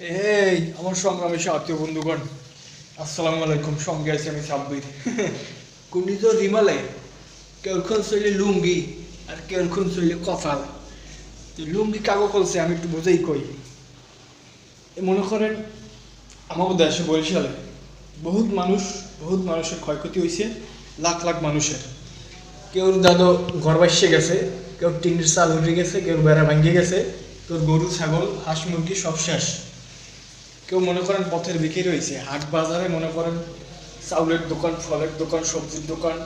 এই, আমার সংগ্রামী আত্মীয় বন্ধুগণ, আসসালামু আলাইকুম, সঙ্গে আছি আমি সাব্বির। কুন্ডি তো রিমালে কেউ খন চলে লুঙ্গি আর কেউ খন চলে কপাল লুঙ্গি কাগো করছে আমি একটু বুঝেই কই। মনে করেন আমাদের দেশে বরিশালে বহুত মানুষ, বহুত মানুষের ক্ষয়ক্ষতি হয়েছে লাখ লাখ মানুষের। কেউ দাদু ঘর বাসে গেছে কেউ টিনের চাল উঠে গেছে কেউ বেড়া ভাঙ্গে গেছে, তোর গরু, ছাগল, হাঁস, মুরগি সব শেষ। কেউ মনে করেন পথের বিক্রি রয়েছে হাট বাজারে মনে করেন চাউলের দোকান, ফলের দোকান, সবজির দোকান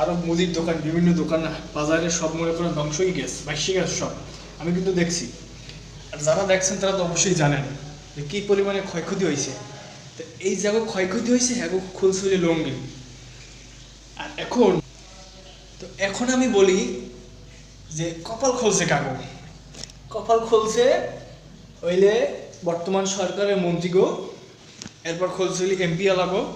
আরও মুদির দোকান, বিভিন্ন দোকান বাজারে সব মনে করেন ধ্বংসই গেছে বাইশে গেছে সব। আমি কিন্তু দেখছি। আর যারা দেখছেন তারা তো অবশ্যই জানেন যে কী পরিমাণে ক্ষয়ক্ষতি হয়েছে। তো এই জায়গা ক্ষয়ক্ষতি হয়েছে হ্যাঁ খুলছে যে লঙ্গি। আর এখন, তো এখন আমি বলি যে কপাল খুলছে কাকু কপাল খুলছে হইলে বর্তমান সরকারের মন্ত্রীগো এরপর খুলছে হইলে এমপি আলাগো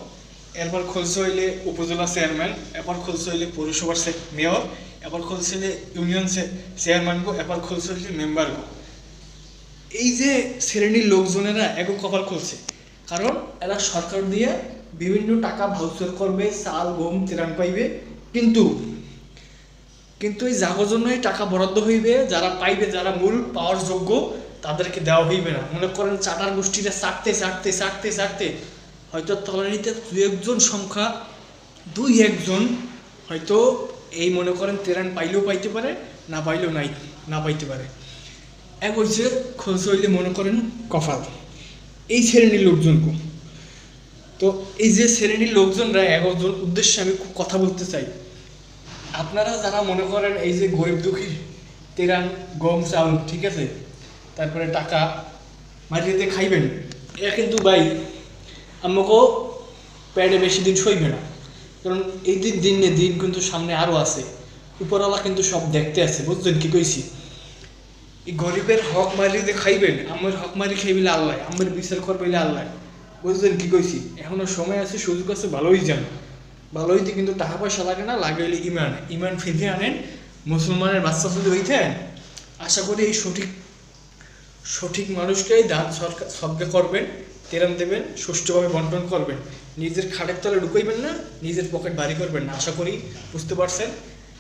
এরপর খুলছে হইলে উপজেলা চেয়ারম্যান এরপর খুলছে হইলে পৌরসভার মেয়র এরপর খুলছে হইলে ইউনিয়ন চে- চেয়ারম্যান গো, এরপর খুলছে হইলে মেম্বার গো। এই যে শ্রেণির লোকজনেরা এক কপাল খুলছে, কারণ এরা সরকার দিয়ে বিভিন্ন টাকা ভাউচার করবে, চাল, গম, ত্রাণ পাইবে, কিন্তু কিন্তু এই যাগর জন্যই টাকা বরাদ্দ হইবে, যারা পাইবে, যারা মূল পাওয়ার যোগ্য তাদেরকে দেওয়া হইবে না। মনে করেন চাটার গোষ্ঠীরা চাটতে চাটতে চাটতে চাটতে হয়তো তলানিতে দু একজন সংখ্যা, দুই একজন হয়তো এই মনে করেন তেরান পাইলেও পাইতে পারে, না পাইলেও নাই, না পাইতে পারে। এক হচ্ছে খোঁজ হইলে মনে করেন কফাল। এই শ্রেণির লোকজনকে তো এই যে শ্রেণির লোকজনরা একজন উদ্দেশ্যে আমি কথা বলতে চাই। আপনারা যারা মনে করেন এই যে গরিব দুঃখী তেরান, গম, চাউল, ঠিক আছে? তারপরে টাকা মাটিতে খাইবেন। এ কিন্তু ভাই আমাকেও প্যাডে বেশি দিন সইবে না। কারণ এই দিন দিনে দিন কিন্তু সামনে আরও আছে। উপরওয়ালা কিন্তু সব দেখতে আছে বুঝলেন কি কইছি? এই গরিবের হক মারিতে খাইবেন আমার হক মারি খাইবিলে আল্লাহ আমার বিচার করবেলে আল্লাহ। বুঝলেন কি কইছি? এখনও সময় আছে, সুযোগ আছে, ভালোই যান। ভালো হইতে কিন্তু টাকা পয়সা লাগে না, লাগে হইলে ইমান। ইমান ফিরে আনেন, মুসলমানের বাচ্চা যদি হইতেন, আশা করি এই সঠিক সঠিক মানুষকেই দান সরকার সবকে করবেন তেরান দেবেন, সুষ্ঠুভাবে বন্টন করবেন। নিজের খাটের তলে ঢুকাইবেন না, নিজের পকেট বাড়ি করবেন না। আশা করি বুঝতে পারছেন?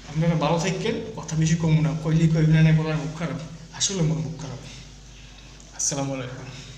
আপনারা ভালো থাকবেন, কথা বেশি কম না। কইলি কইবেন না বলার মুখ খারাপ। আসলে মন মুখ খারাপ। আসসালামু আলাইকুম।